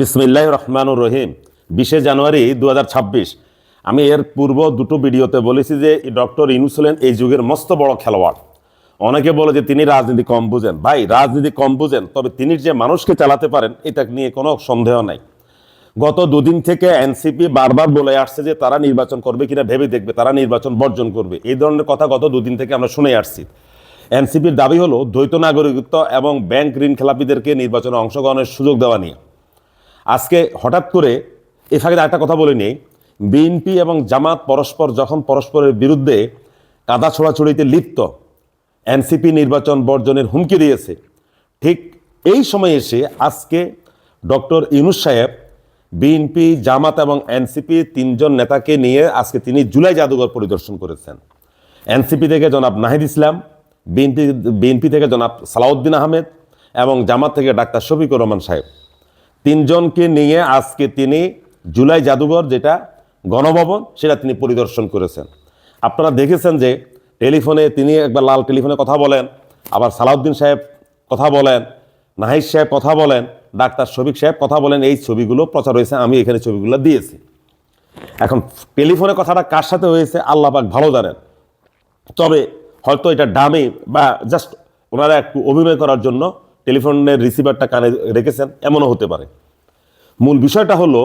বিসমিল্লাহ রহমানুর রহিম। বিশে জানুয়ারি দু হাজার ছাব্বিশ। আমি এর পূর্ব দুটো ভিডিওতে বলেছি যে ডক্টর ইনুস হলেন এই যুগের মস্ত বড় খেলোয়াড়। অনেকে বলে যে, তিনি রাজনীতি কম বুঝেন। ভাই, রাজনীতি কম বুঝেন, তবে তিনি যে মানুষকে চালাতে পারেন, এটা নিয়ে কোনো সন্দেহ নাই। গত দুদিন থেকে এনসিপি বারবার বলে আসছে যে, তারা নির্বাচন করবে কিনা ভেবে দেখবে, তারা নির্বাচন বর্জন করবে। এই ধরনের কথা গত দুদিন থেকে আমরা শুনে আসছি। এনসিপির দাবি হলো, দ্বৈত নাগরিকত্ব এবং ব্যাংক ঋণ খেলাপিদেরকে নির্বাচনে অংশগ্রহণের সুযোগ দেওয়া নিয়ে। আজকে হঠাৎ করে এ ফাঁকে একটা কথা বলে নিই। বিএনপি এবং জামাত পরস্পর যখন পরস্পরের বিরুদ্ধে কাদা ছোড়াছড়িতে লিপ্ত, এনসিপি নির্বাচন বর্জনের হুমকি দিয়েছে, ঠিক এই সময় এসে আজকে ডক্টর ইউনুস সাহেব, বিএনপি, জামাত এবং এনসিপি তিনজন নেতাকে নিয়ে আজকে তিনি জুলাই জাদুঘর পরিদর্শন করেছেন। এনসিপি থেকে জনাব নাহিদ ইসলাম, বিএনপি বিএনপি থেকে জনাব সালাউদ্দিন আহমেদ এবং জামাত থেকে ডাক্তার শফিকুর রহমান সাহেব। তিনজনকে নিয়ে আজকে তিনি জুলাই জাদুঘর যেটা গণভবন, সেটা তিনি পরিদর্শন করেছেন। আপনারা দেখেছেন যে টেলিফোনে তিনি একবার লাল টেলিফোনে কথা বলেন, আবার সালাউদ্দিন সাহেব কথা বলেন, নাহিদ সাহেব কথা বলেন, ডাক্তার শফিক সাহেব কথা বলেন, এই ছবিগুলো প্রচার হয়েছে, আমি এখানে ছবিগুলো দিয়েছি। এখন টেলিফোনে কথাটা কার সাথে হয়েছে, আল্লাহ পাক ভালো জানেন। তবে হয়তো এটা ডামে বা জাস্ট ওনারা একটু অভিনয় করার জন্য টেলিফোনের রিসিভারটা কানে রেখেছেন, এমনও হতে পারে। মূল বিষয়টা হলো,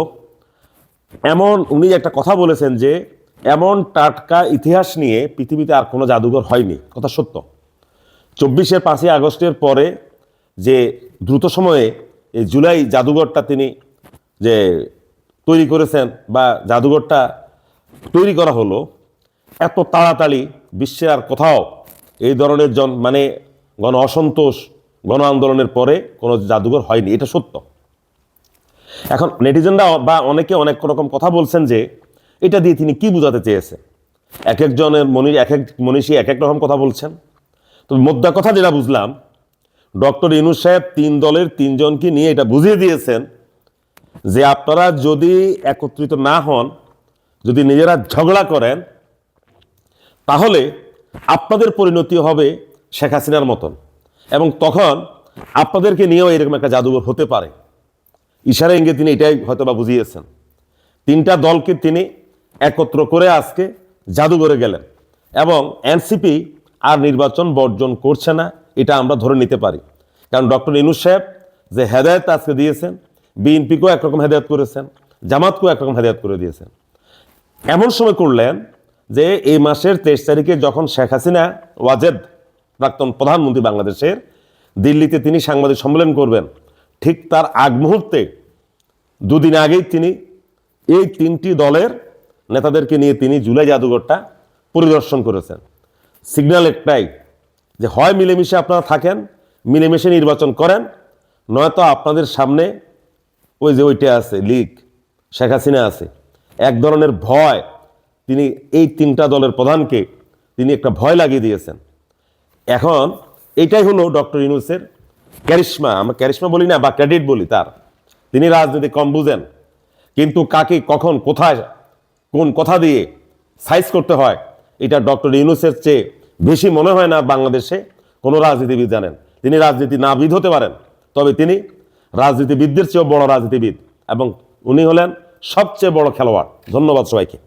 এমন উনি একটা কথা বলেছেন যে, এমন টাটকা ইতিহাস নিয়ে পৃথিবীতে আর কোনো জাদুঘর হয়নি। কথা সত্য। চব্বিশের পাঁচই আগস্টের পরে যে দ্রুত সময়ে এই জুলাই জাদুঘরটা তিনি যে তৈরি করেছেন বা জাদুঘরটা তৈরি করা হলো, এত তাড়াতাড়ি বিশ্বের আর কোথাও এই ধরনের জন মানে গণ অসন্তোষ গণ আন্দোলনের পরে কোনো জাদুঘর হয়নি, এটা সত্য। এখন নেটিজেনরা বা অনেকে অনেক রকম কথা বলছেন যে, এটা দিয়ে তিনি কি বোঝাতে চেয়েছে এক একজনের মনি এক এক মনীষী এক এক রকম কথা বলছেন। তো মোদ্দা কথা যেটা বুঝলাম, ডক্টর ইনু সাহেব তিন দলের তিনজনকে নিয়ে এটা বুঝিয়ে দিয়েছেন যে, আপনারা যদি একত্রিত না হন, যদি নিজেরা ঝগড়া করেন, তাহলে আপনাদের পরিণতি হবে শেখ হাসিনার মতন। এবং তখন আপনাদেরকে নিয়েও এরকম একটা জাদুঘর হতে পারে। ইশারা ইঙ্গে তিনি এটাই হয়তো বা বুঝিয়েছেন। তিনটা দলকে তিনি একত্র করে আজকে জাদুঘরে গেলেন এবং এনসিপি আর নির্বাচন বর্জন করছে না, এটা আমরা ধরে নিতে পারি। কারণ ডক্টর ইনুস সাহেব যে হেদায়ত আজকে দিয়েছেন, বিএনপিকেও একরকম হেদায়ত করেছেন, জামাতকেও একরকম হেদায়ত করে দিয়েছেন। এমন সময় করলেন যে এই মাসের তেইশ তারিখে যখন শেখ হাসিনা ওয়াজেদ প্রাক্তন প্রধানমন্ত্রী বাংলাদেশের, দিল্লিতে তিনি সাংবাদিক সম্মেলন করবেন। ঠিক তার আগ মুহূর্তে, দুদিন আগেই তিনি এই তিনটি দলের নেতাদেরকে নিয়ে তিনি জুলাই জাদুঘরটা পরিদর্শন করেছেন। সিগন্যাল একটাই যে হয় মিলেমিশে আপনারা থাকেন, মিলেমিশে নির্বাচন করেন, নয়তো আপনাদের সামনে ওই যে ওইটা আছে, লিগ, শেখ হাসিনা আছে, এক ধরনের ভয়। তিনি এই তিনটা দলের প্রধানকে তিনি একটা ভয় লাগিয়ে দিয়েছেন। এখন এটাই হলো ডক্টর ইউনুসের ক্যারিশমা। আমরা ক্যারিশমা বলি না, বা ক্রেডিট বলি তার। তিনি রাজনীতি কম বুঝেন, কিন্তু কাকে, কখন, কোথায়, কোন কথা দিয়ে সাইজ করতে হয়, এটা ডক্টর ইউনুসের চেয়ে বেশি মনে হয় না বাংলাদেশে কোনো রাজনীতিবিদ জানেন। তিনি রাজনীতি নাবিদ হতে পারেন, তবে তিনি রাজনীতিবিদদের চেয়েও বড় রাজনীতিবিদ এবং উনি হলেন সবচেয়ে বড় খেলোয়াড়। ধন্যবাদ সবাইকে।